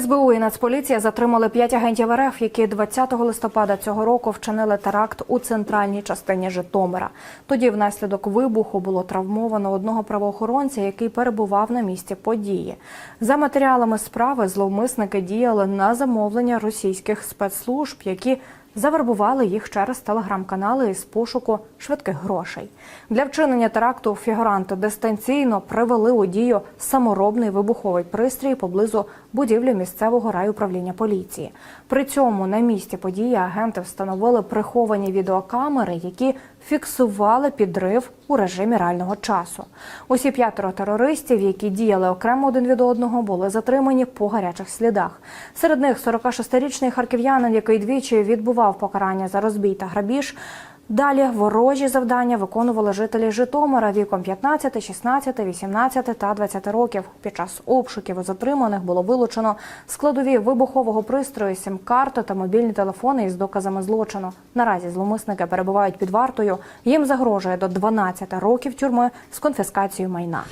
СБУ і Нацполіція затримали п'ять агентів РФ, які 20 листопада цього року вчинили теракт у центральній частині Житомира. Тоді, внаслідок вибуху, було травмовано одного правоохоронця, який перебував на місці події. За матеріалами справи зловмисники діяли на замовлення російських спецслужб, які Завербували їх через телеграм-канали із пошуку швидких грошей. Для вчинення теракту фігуранти дистанційно привели у дію саморобний вибуховий пристрій поблизу будівлі місцевого райуправління поліції. При цьому на місці події агенти встановили приховані відеокамери, які фіксували підрив у режимі реального часу. Усі п'ятеро терористів, які діяли окремо один від одного, були затримані по гарячих слідах. Серед них 46-річний харків'янин, який двічі відбував покарання за розбій та грабіж. Далі ворожі завдання виконували жителі Житомира віком 15, 16, 18 та 20 років. Під час обшуків у затриманих було вилучено складові вибухового пристрою, сім-карти та мобільні телефони із доказами злочину. Наразі зловмисники перебувають під вартою. Їм загрожує до 12 років тюрми з конфіскацією майна.